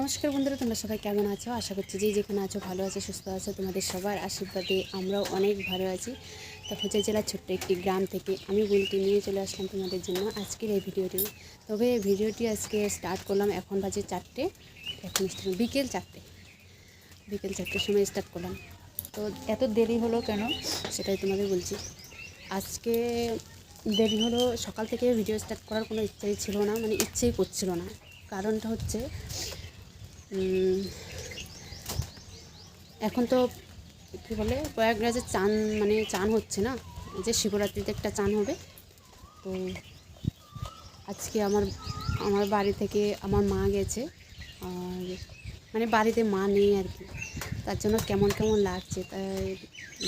নমস্কার বন্ধুরা, তোমরা সবাই কেমন আছো? আশা করছি যে যেখানে আছো ভালো আছো, সুস্থ আছো, তোমাদের সবার আশীর্বাদে আমরাও অনেক ভালো আছি। তো হচ্ছে জেলার ছোট্ট একটি গ্রাম থেকে আমি বুলটি নিয়ে চলে আসলাম তোমাদের জন্য আজকের এই ভিডিওটি। তবে ভিডিওটি আজকে স্টার্ট করলাম এখন বাজে চারটে, এখন বিকেল চারটে। বিকেল চারটের সময় স্টার্ট করলাম। তো এত দেরি হলো কেন? সেটাই তোমাদের বলছি। আজকে দেরি হলো, সকাল থেকে ভিডিও স্টার্ট করার কোনো ইচ্ছাই ছিল না মানে ইচ্ছেই করছিল না। কারণটা হচ্ছে এখন তো কী বলে, প্রয়াগরাজে চান মানে চান হচ্ছে না যে শিবরাত্রিতে একটা চান হবে। তো আজকে আমার আমার বাড়ি থেকে আমার মা গেছে, আর মানে বাড়িতে মা নেই আর কি। তার জন্য কেমন কেমন লাগছে, তাই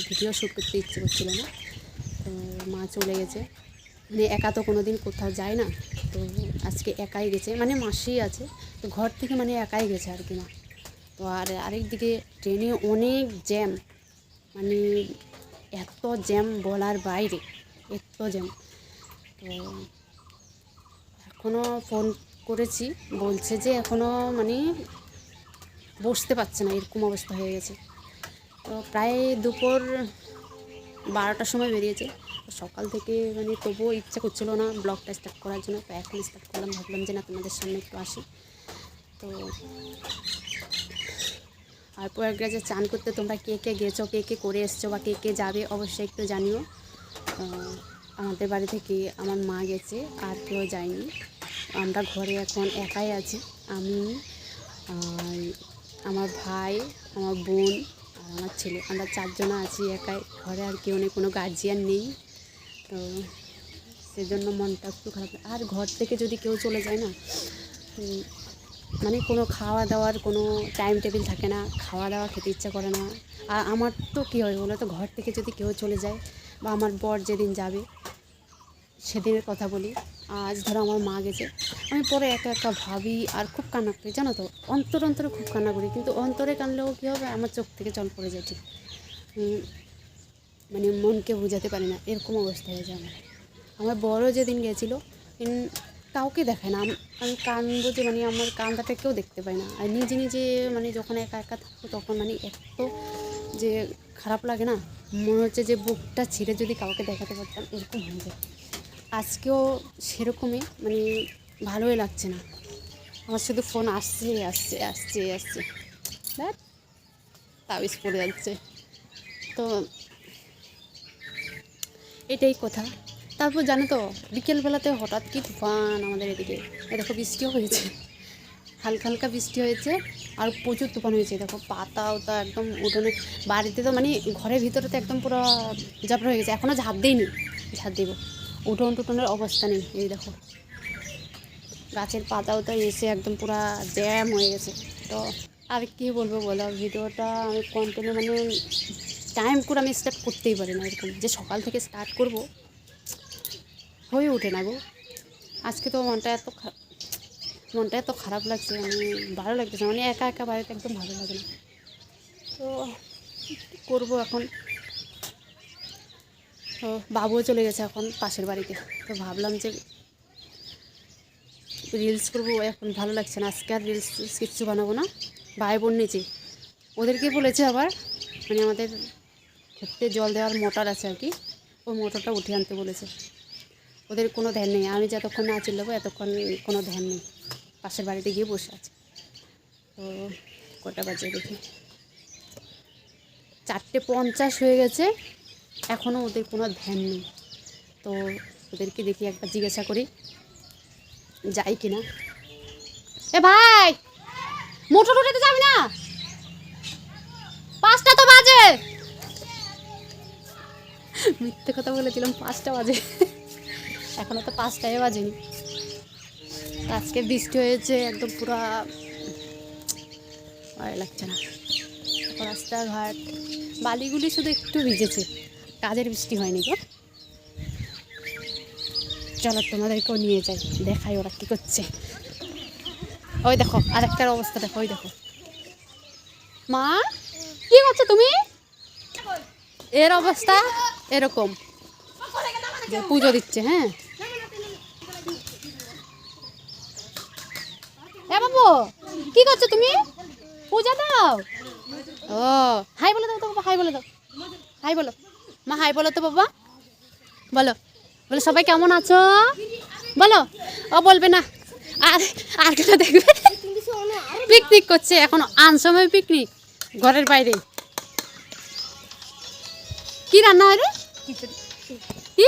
ভিডিও শ্যুট করতে ইচ্ছে করছিল না। তো মা চলে গেছে। মানে একা তো কোনো দিন কোথাও যায় না। তো আজকে একাই গেছে মানে মাসিই আছে। তো ঘর থেকে মানে একাই গেছে আর কি মা। তো আর আরেক দিকে ট্রেনে অনেক জ্যাম মানে এত জ্যাম বলার বাইরে, এত জ্যাম তো এখনও ফোন করেছি, বলছে যে এখনও মানে বসতে পারছে না, এরকম অবস্থা হয়ে গেছে। তো প্রায় দুপুর বারোটার সময় বেরিয়েছে। সকাল থেকে মানে তবুও ইচ্ছা করছিল না, ব্লগটা স্টার্ট করার জন্য। তো এখন স্টার্ট করলাম, ভাবলাম যে না তোমাদের সামনে একটু আসি। তো আর প্রয়াগরাজে চান করতে তোমরা কে কে গেছো, কে কে করে এসছো বা কে কে যাবে অবশ্যই একটু জানিও। আমাদের বাড়ি থেকে আমার মা গেছে, আর কেউ যায়নি। আমরা ঘরে এখন একাই আছি। আমি আমার ভাই, আমার বোন, আর আমার ছেলে। আমরা চারজনা আছি একাই। ঘরে আর কেউ নেই, কোনো গার্জিয়ান নেই। তো সেজন্য মনটা একটু খারাপ। আর ঘর থেকে যদি কেউ চলে যায় না মানে কোনো খাওয়া দাওয়ার কোনো টাইম টেবিল থাকে না, খাওয়া দাওয়া খেতে ইচ্ছা করে না। আর আমার তো কী হয় বলো তো, ঘর থেকে যদি কেউ চলে যায় বা আমার বর যেদিন যাবে, সেদিনের কথা বলি। আজ ধরো আমার মা গেছে, আমি পরে একা একা ভাবি আর খুব কান্না করি, জানো তো? অন্তর অন্তরে খুব কান্না করি, কিন্তু অন্তরে কানলেও কী হবে? আমার চোখ থেকে জল পড়ে যায় ঠিক। মানে মনকে বোঝাতে পারি না, এরকম অবস্থা হয়েছে আমার। আমার বড় যেদিন গেছিল কাউকে দেখায় না। আম- কানবো যে মানে আমার কান্দাটা কেউ দেখতে পাই না। আর নিজে নিজে মানে যখন একা একা থাকব, তখন মানে এত যে খারাপ লাগে না, মনে হচ্ছে যে বুকটা ছিঁড়ে যদি কাউকে দেখাতে পারতাম, এরকম হয়ে যায়। আজকেও সেরকমই মানে ভালোই লাগছে না। আমার শুধু ফোন আসছে আসছে আসছে আসছে। দেখ তাবিজ পড়ে যাচ্ছে। তো, এটাই কথা। তারপর জানো তো, বিকেলবেলাতে হঠাৎ কি তুফান আমাদের এদিকে। দেখো বৃষ্টিও হয়েছে। হালকা হালকা বৃষ্টি হয়েছে আর প্রচুর তুফান হয়েছে। দেখো পাতা ওতা একদম উঠোনে, বাড়িতে তো মানে ঘরের ভিতরে তো একদম পুরো জাবড়া হয়ে গেছে। এখনও ঝাঁপ দিইনি, ঝাঁপ দেবো। উঠোন টুটনের অবস্থা নেই, এই দেখো। গাছের পাতাও তো এসে একদম পুরা জ্যাম হয়ে গেছে। তো আর কি বলব বলো, ভিডিওটা আমি কন্টিনিউ মানে টাইম করে আমি স্টার্ট করতেই পারি না এরকম। যে সকাল থেকে স্টার্ট করব হয়ে ওঠে না গো। আজকে তো মনটা এত মনটা এত খারাপ লাগছে আমি ভালো লাগতেছে মানে একা একা বাড়িতে একদম ভালো লাগে না। তো করব এখন? তো বাবুও চলে গেছে এখন পাশের বাড়িতে। তো ভাবলাম যে রিলস করব, এখন ভালো লাগছে না, আজকে আর রিলস কিচ্ছু বানাবো না। ভাই বোন নিচে। ওদেরকে বলেছে আবার মানে আমাদের ক্ষেত্রে জল দেওয়ার মোটর আছে আর কি, ওই মোটরটা উঠিয়ে আনতে বলেছে। ওদের কোনো ধ্যান নেই। আমি যতক্ষণ না চিল্লাবো, এতক্ষণ কোনো ধ্যান নেই। পাশের বাড়িতে গিয়ে বসে আছে। তো কটা বাজে দেখি। চারটে পঞ্চাশ হয়ে গেছে। এখনও ওদের কোনো ধ্যান নেই। তো ওদেরকে দেখি একবার জিজ্ঞাসা করি, যাই কিনা এ ভাই, মোটর উঠাতে যাবি না? পাঁচটা তো বাজে। মিথ্যে কথা বলেছিলাম, পাঁচটা বাজে। এখনও তো পাঁচটায় বাজেনি। আজকে বৃষ্টি হয়েছে, একদম পুরা ভালো লাগছে না। রাস্তাঘাট, বালিগুলি শুধু একটু ভিজেছে কাজের বৃষ্টি হয়নি গো? চলো তোমাদেরকেও নিয়ে যাই, দেখাই ওরা কী করছে। ওই দেখো, আরেকটার অবস্থা দেখো, ওই দেখো। মা, কি করছ তুমি? এর অবস্থা এরকম। পুজো দিচ্ছে হ্যাঁ? বাবু কি করছ তুমি? পূজা দাও। ও হাই বলে দাও তো বাবা হাই বলে দাও হাই বলো। মা হাই বলো তো বাবা। বলো বলো সবাই কেমন আছো? বলো ও বলবে না। আর আর কেটা দেখবে পিকনিক করছে এখন আনসময় পিকনিক ঘরের বাইরে। কি রান্না হয় রে? কি?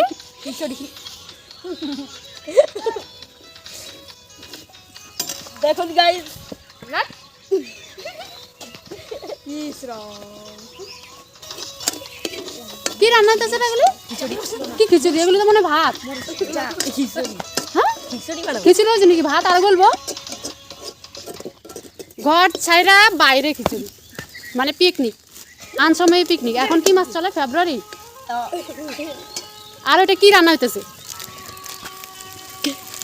দেখুন গাইস কি রান্না হতেছে রে এগুলো? কি খিচুড়ি? এগুলো তো মনে ভাত। হ্যাঁ? খিচুড়ি হয়েছে নাকি? ভাত আর বলব? ঘর ছাইরা বাইরে খিচুড়ি। মানে পিকনিক আন সময় পিকনিক এখন কি মাস চলে? ফেব্রুয়ারি আর ওটা কি রান্না হইতেছে?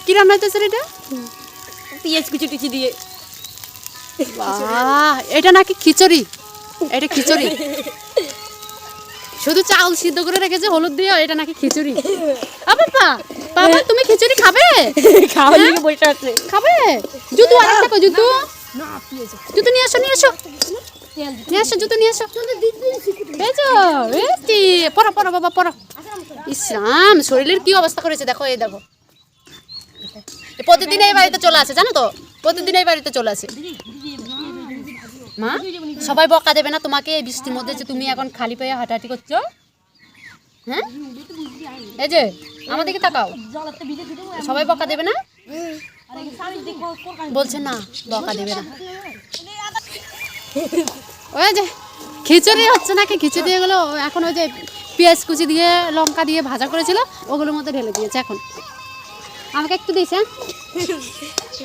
কি রান্না হইতেছে এটা? পেঁয়াজ কুচি টুচি দিয়ে। বাহ এটা নাকি খিচুড়ি? এটা খিচুড়ি। শুধু চাউল সিদ্ধ করে রেখেছে হলুদ দিয়ে এটা নাকি খিচুড়ি। বাবা বাবা তুমি খিচুড়ি খাবে? খাওয়ার লিগে বসে আছে। খাবে? জুতু কই জুতু? নিয়ে আসো নিয়ে আসো। নিয়ে আসো জুতো নিয়ে আসো। এটি পড়ো পড়ো বাবা পড়ো। ইসলাম শরীরের কি অবস্থা করেছে? দেখো এই দেখো। প্রতিদিন এই বাড়িতে চলে আসে, জানো তো? প্রতিদিন এই বাড়িতে চলে আসে। মা, সবাই বকা দেবে না তোমাকে এই বৃষ্টির মধ্যে যে তুমি এখন খালি পায়ে হাঁটাহাঁটি করছ? হ্যাঁ? এই যে আমাদেরকে তাকাও। সবাই বকা দেবে না? বলছে না, বকা দেবে না। ওই যে, খিচুড়ি হচ্ছে নাকি? খিচুড়ি এগুলো এখন ওই যে পেঁয়াজ কুচি দিয়ে, লঙ্কা দিয়ে ভাজা করেছিল, ওগুলোর মধ্যে ঢেলে দিয়েছে এখন। আমাকে একটু দিয়েছে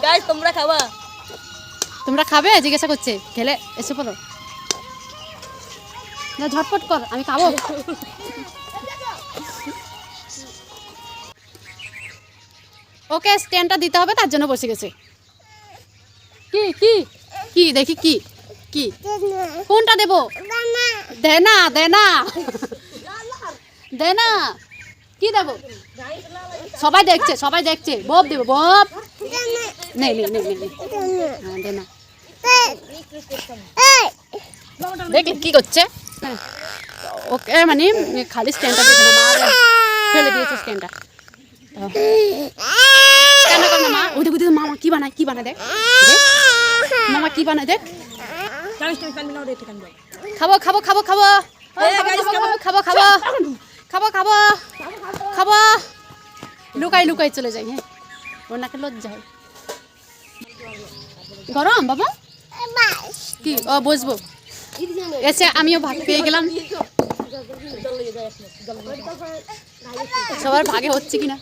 গাইস তোমরা খাবা। তোমরা খাবে? জিজ্ঞাসা করছে। খেলে এসে পড়ো। না ঝটপট কর আমি খাব। ওকে স্ট্যান্ডটা দিতে হবে তার জন্য বসে গেছে। কি কি? কি দেখি কি কি? কোনটা দেবো? দে না দে না দে না কি দেবো সবাই দেখছে সবাই দেখছে। বব দেবো বব। নেই নেই নেই। হ্যাঁ না। কি করছে। ওকে মানে খালি স্ট্যান্ডটা দেখে মা ফেলে দিয়েছে স্ট্যান্ডটা। কেন কেন মা। ওই দেখ মামা কি বানায় কি বানায় দেখ। মামা কি বানায় দেখ। খাব খাব খাব খাব। খাব খাব খাব। খাব খাব। খাব। লুকাই লুকাই চলে যাই হ্যাঁ। ওর নাকে লজ্জা হয়। গরম বাবা? কি? ও বসবো। এসে আমিও ভাগ পেয়ে গেলাম। সবার ভাগে হচ্ছে কিনা?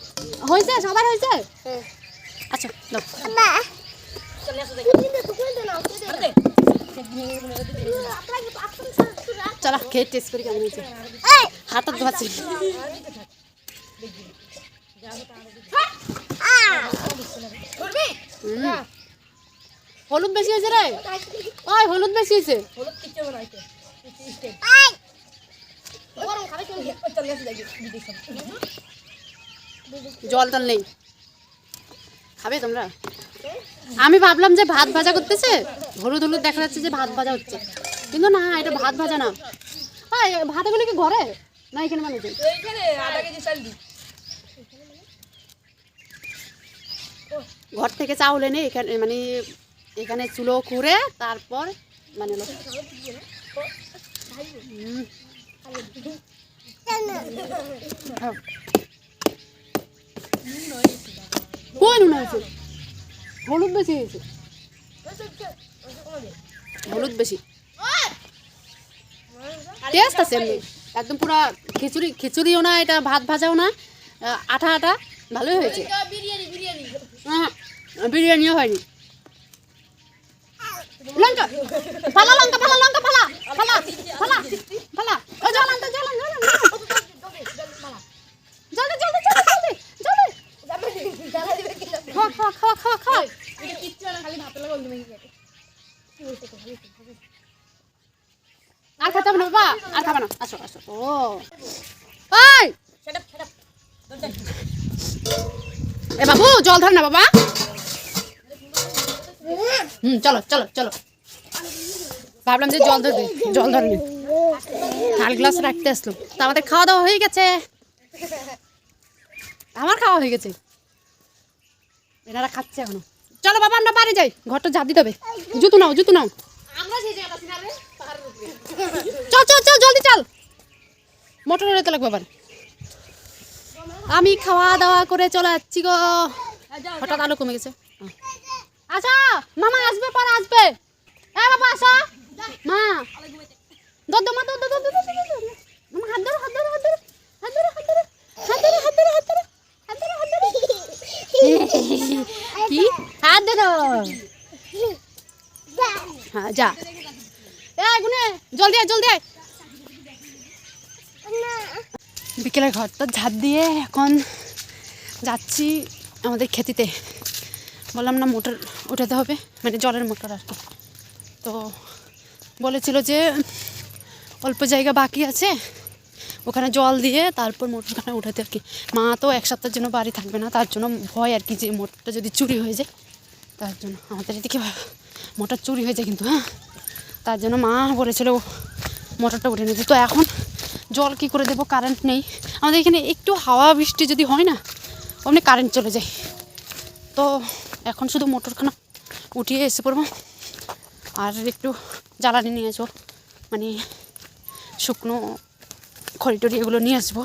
হয়েছে সবার হয়েছে? আচ্ছা দাও। চলে আসো চলো খেয়ে টেস্ট করি কেমন হয়েছে? হাতত ধোয়াচ্ছি। হলুদ বেশি হয়েছে রে। ওই, হলুদ বেশি হয়েছে। জল টল নেই। খাবে তোমরা? আমি ভাবলাম যে ভাত ভাজা করতেছে। হলুদ হলুদ দেখা যাচ্ছে যে ভাত ভাজা হচ্ছে। কিন্তু না এটা ভাত ভাজা না। ভাত ভাতগুলো কি ঘরে? না এখানে মানে ঘর থেকে চাউল এনে এখানে মানে এখানে চুলো করে তারপর মানে হলুদ বেশি হয়েছে হলুদ বেশি। টেস্ট আছে একদম পুরো খিচুড়ি খিচুড়িও না এটা ভাত ভাজাও না আঠা আঠা ভালোই হয়েছে। হ্যাঁ বিরিয়ানিও হয়নি। লঙ্কা ফালা লঙ্কা আর খাবে না আসো আসো। ও। ওই এ বাবু জল ধর না বাবা। হুম চলো চলো চলো। ভাবলাম যে জল ধরবে জল ধরেনি হাল গ্লাস রাখতে আসলো। তা আমাদের খাওয়া দাওয়া হয়ে গেছে। আমার খাওয়া হয়ে গেছে। এনারা খাচ্ছে এখনও। চলো বাবা আমরা বাড়ি যাই। ঘরটা ঝাঁপ দিতে হবে। জুতো নাও জুতো নাও। চল চল চল জলদি চল। মোটর উড়াতে লাগবে আবার। আমি খাওয়া দাওয়া করে চলে যাচ্ছি গো। হঠাৎ আলো কমে গেছে। আচ্ছা মামা আসবে পরে আসবে। এ বাবা আসো। মা। দর দো মা দর দো দর দো, দর দো, দর দো। মামা হাত ধরো হাত ধরো হাত ধরো হাত ধরো হাত ধরো হাত ধরো হাত ধরো হাত ধরো হাত ধরো হাত ধরো। কি? হাত ধরো। হ্যাঁ যা। এ গুনে জলদি আয় জলদি আয়। বিকেলে ঘরটা ঝাঁপ দিয়ে এখন যাচ্ছি আমাদের খেতিতে। বললাম না মোটর উঠাতে হবে মানে জলের মোটর আর কি। তো বলেছিল যে অল্প জায়গা বাকি আছে ওখানে জল দিয়ে তারপর মোটরখানা উঠাতে আর কি। মা তো এক সপ্তাহের জন্য বাড়ি থাকবে না তার জন্য ভয় আর কি যে মোটরটা যদি চুরি হয়ে যায় তার জন্য। আমাদের এদিকে মোটর চুরি হয়ে যায় কিন্তু হ্যাঁ? তার জন্য মা বলেছিল মোটরটা উঠে নিতে। তো এখন জল কি করে দেবো? কারেন্ট নেই। আমাদের এখানে একটু হাওয়া বৃষ্টি যদি হয় না, অমনি কারেন্ট চলে যায়। তো এখন শুধু মোটরখানা উঠিয়ে এসে পড়ব। আর একটু জ্বালানি নিয়ে আসব। মানে শুকনো খড়ি টড়ি এগুলো নিয়ে আসব।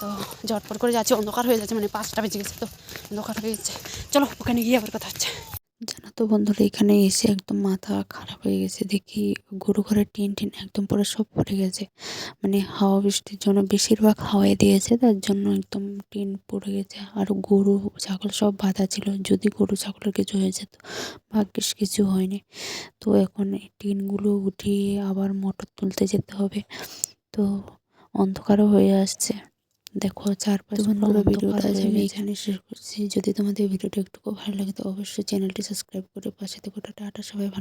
তো ঝটপট করে যাচ্ছি। অন্ধকার হয়ে যাচ্ছে মানে পাঁচটা বেজে গেছে তো। অন্ধকার হয়ে যাচ্ছে। চলো, ওখানে গিয়ে আবার কথা হচ্ছে। তো বন্ধুরা, এখানে এসে একদম মাথা খারাপ হয়ে গেছে। দেখি গরু ঘরের টিন টিন একদম পুরো সব পড়ে গেছে। মানে হাওয়া বৃষ্টির জন্য বেশিরভাগ হাওয়াই দিয়েছে, তার জন্য একদম টিন পড়ে গেছে। আর গরু, ছাগল সব বাঁধা ছিল। যদি গরু, ছাগলের কিছু হয়ে যেত, ভাগ্যিস কিছু হয়নি। তো এখন টিনগুলো উঠিয়ে আবার মোটর তুলতে যেতে হবে। তো অন্ধকারও হয়ে আসছে। দেখো চারপাশে বন্ধুরা ভিডিওটা আজ আমি এখানে শেষ করছি। যদি তোমাদের ভিডিওটা একটু ভালো লাগে তো অবশ্যই চ্যানেলটি সাবস্ক্রাইব করে পাশে থেকে। টাটা সবাই ভালো